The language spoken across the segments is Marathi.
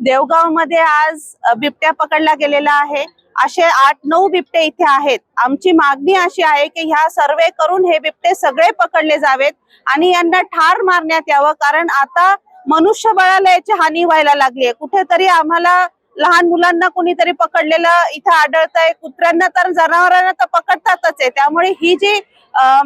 देवगावमध्ये आज बिबट्या पकडला गेलेला आहे. असे आठ नऊ बिबटे इथे आहेत. आमची मागणी अशी आहे की ह्या सर्वे करून हे बिबटे सगळे पकडले जावेत आणि यांना ठार मारण्यात यावं कारण आता मनुष्यबळाला याची हानी व्हायला लागली आहे. कुठेतरी आम्हाला लहान मुलांना कुणीतरी पकडलेलं इथं आढळतंय कुत्र्यांना तर जनावरांना तर पकडतातच आहे. त्यामुळे ही जी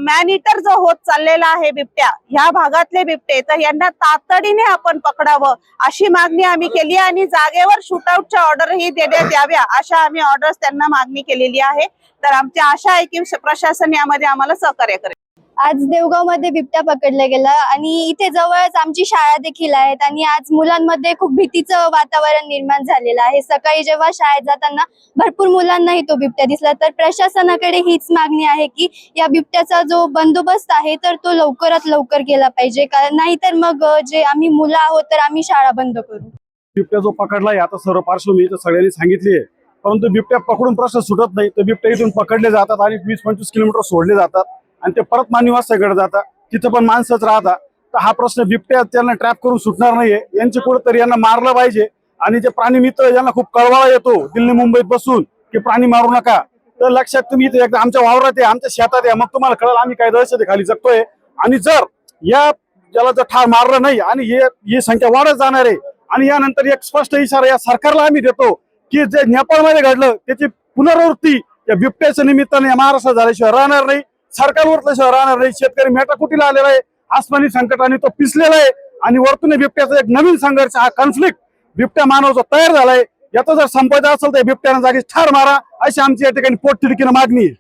मॅन इटर जो होत चाललेला आहे बिबट्या ह्या भागातले बिबटे तर यांना तातडीने आपण पकडावं अशी मागणी आम्ही केली आहे आणि जागेवर शूटआउटच्या ऑर्डरही देण्यात याव्या अशा आम्ही ऑर्डर्स त्यांना मागणी केलेली आहे. तर आमची आशा आहे की प्रशासन यामध्ये आम्हाला सहकार्य करेल. आज देवगावमध्ये बिबट्या पकडला गेला आणि इथे जवळच आमची शाळा देखील आहेत आणि आज मुलांमध्ये खूप भीतीचं वातावरण निर्माण झालेलं आहे. सकाळी जेव्हा शाळेत जाताना भरपूर मुलांनाही तो बिबट्या दिसला. तर प्रशासनाकडे हीच मागणी आहे की या बिबट्याचा जो बंदोबस्त आहे तर तो लवकरात लवकर केला पाहिजे. कारण नाहीतर मग जे आम्ही मुलं आहोत तर आम्ही शाळा बंद करू. बिबट्या जो पकडला आता सर्व पार्श्वभूमी सगळ्यांनी सांगितली आहे. परंतु बिबट्या पकडून प्रश्न सुटत नाही. तर बिबट्या इथून पकडले जातात आणि वीस पंचवीस किलोमीटर सोडले जातात. आणि ते परत मानवासाकडे जातात तिथं पण माणसंच राहतात तर हा प्रश्न बिबट्या त्यांना ट्रॅप करून सुटणार नाहीये. यांचे कुठंतरी यांना मारलं पाहिजे. आणि जे प्राणी मित्र यांना खूप कळवाळा येतो. दिल्ली मुंबईत बसून की प्राणी मारू नका. तर लक्षात तुम्ही इथे एकदा आमच्या वावरात या आमच्या शेतात या. मग तुम्हाला कळलं आम्ही काय दहशत खाली जगतोय. आणि जर या ज्याला जर ठार मारलं नाही आणि हे ही संख्या वाढत जाणार आहे. आणि यानंतर एक स्पष्ट इशारा या सरकारला आम्ही देतो की जे नेपाळमध्ये घडलं त्याची पुनरावृत्ती या बिबट्याच्या निमित्ताने या महाराष्ट्रात झाल्याशिवाय राहणार नाही. सरकार उरल्याशिवाय राहणार नाही. शेतकरी मेटाकुटीला आलेला आहे? आसमानी संकटाने तो पिसलेला आहे. आणि वरतून बिबट्याचा एक नवीन संघर्ष हा कॉन्फ्लिक्ट बिबट्या मानव जो तयार झालाय. याचा जर संपायचा असेल तर या बिबट्यानं जागी ठार मारा. अशी आमची या ठिकाणी पोटतिडकीनं मागणी आहे.